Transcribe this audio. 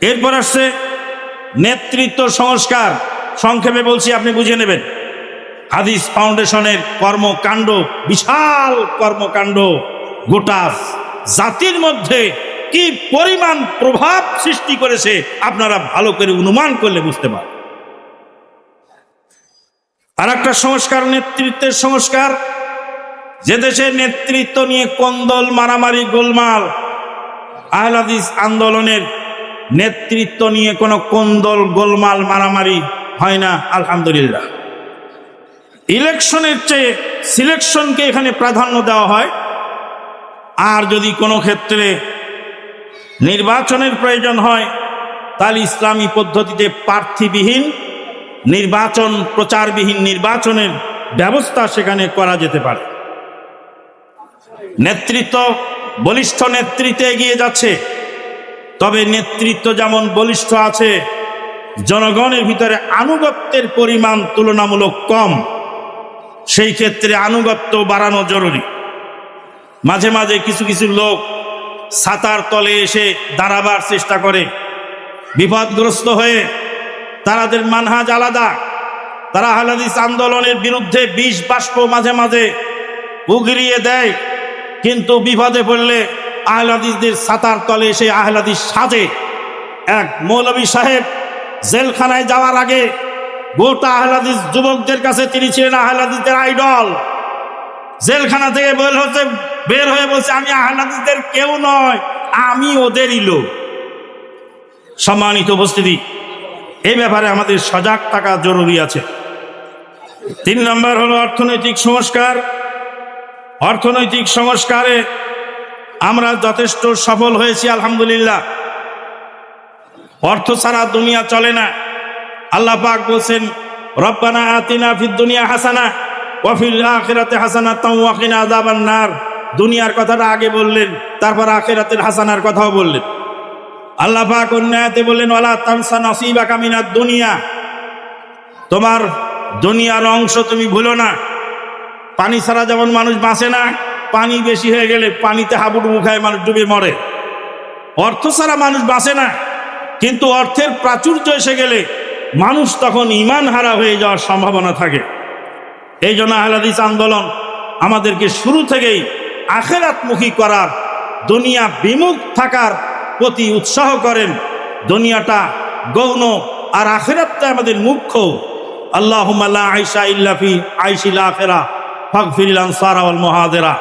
এরপর আসছে নেতৃত্ব সংস্কার। সংক্ষেপে বলছি, আপনি বুঝে নেবেন। হাদিস ফাউন্ডেশনের কর্মকাণ্ড, বিশাল কর্মকাণ্ড, গোটা জাতির মধ্যে কি পরিমাণ প্রভাব সৃষ্টি করেছে, আপনারা ভালো করে অনুমান করলে বুঝতে পারেন আর একটা সংস্কার, নেতৃত্বের সংস্কার। যে দেশে নেতৃত্ব নিয়ে কন্দল, মারামারি, গোলমাল, আহলাদিস আন্দোলনের নেতৃত্ব নিয়ে কোনো কন্দল, গোলমাল, মারামারি হয় না, আলহামদুলিল্লাহ। ইলেকশনের চেয়ে সিলেকশনকে এখানে প্রাধান্য দেওয়া হয়। আর যদি কোনো ক্ষেত্রে নির্বাচনের প্রয়োজন হয়, তাহলে ইসলামী পদ্ধতিতে প্রার্থীবিহীন, নির্বাচন, প্রচারবিহীন নির্বাচনের ব্যবস্থা সেখানে করা যেতে পারে। নেতৃত্ব, বলিষ্ঠ নেতৃত্বে এগিয়ে যাচ্ছে। তবে নেতৃত্ব যেমন বলিষ্ঠ আছে, জনগণের ভিতরে আনুগত্যের পরিমাণ তুলনামূলক কম। সেই ক্ষেত্রে আনুগত্য বাড়ানো জরুরি। মাঝে মাঝে কিছু কিছু লোক সাতার তলে এসে দাঁড়াবার চেষ্টা করে। বিপদগ্রস্ত হয়ে তাদের মানহাজ আলাদা। তারা হালাদিস আন্দোলনের বিরুদ্ধে বিষ বাষ্প মাঝে মাঝে উগরিয়ে দেয়, কিন্তু বিপদে পড়লে আহলাদিসদের সাতার তলে এসে আহলাদিস সাজে। এক মৌলবী সাহেব জেলখানায় যাওয়ার আগে গোটা আহলাদিস যুবকদের কাছে তিনি ছিলেন আহলাদিসদের আইডল। জেলখানা থেকে বের হচ্ছে বের হয়ে বলছে, আমি আহলাদিসদের কেউ নয় আমি ওদেরই লোক। সম্মানিত উপস্থিতি, এই ব্যাপারে আমাদের সজাগ থাকা জরুরি আছে। তিন নম্বর হলো অর্থনৈতিক সংস্কার। অর্থনৈতিক সংস্কারে আমরা যথেষ্ট সফল হয়েছি, আলহামদুলিল্লাহ। অর্থ ছাড়া দুনিয়া চলে না। আল্লাহ পাক বলছেন, রব্বানা আতিনা ফিদ দুনিয়া হাসানা ওয়াফিল আখিরাতে হাসানা তাওয়াকিনা আযাবান নার। দুনিয়ার কথাটা আগে বললেন, তারপর আখিরাতের হাসানার কথাও বললেন। আল্লাহ পাক অন্যায়তে বললেন, ওয়ালা তানসা নসিবাকা কামিনা দুনিয়া। তোমার দুনিয়ার অংশ তুমি ভুলো না। পানি ছাড়া যেমন মানুষ বাঁচে না পানি বেশি হয়ে গেলে পানিতে হাবুডুবু খায়, মানুষ ডুবে মরে। অর্থ ছাড়া মানুষ বাঁচে না। কিন্তু অর্থের প্রাচুর্য এসে গেলে মানুষ তখন ইমান হারা হয়ে যাওয়ার সম্ভাবনা থাকে। এই জন্য আহলাদিস আন্দোলন আমাদেরকে শুরু থেকেই আখেরাতমুখী করার, দুনিয়া বিমুখ থাকার প্রতি উৎসাহ করেন। দুনিয়াটা গৌণ আর আখেরাতটা আমাদের মুখ্য। আল্লাহ আইসা ইল্লাফি আইসিল আখেরা ফকফিরিল আনসারা মুহাদিরা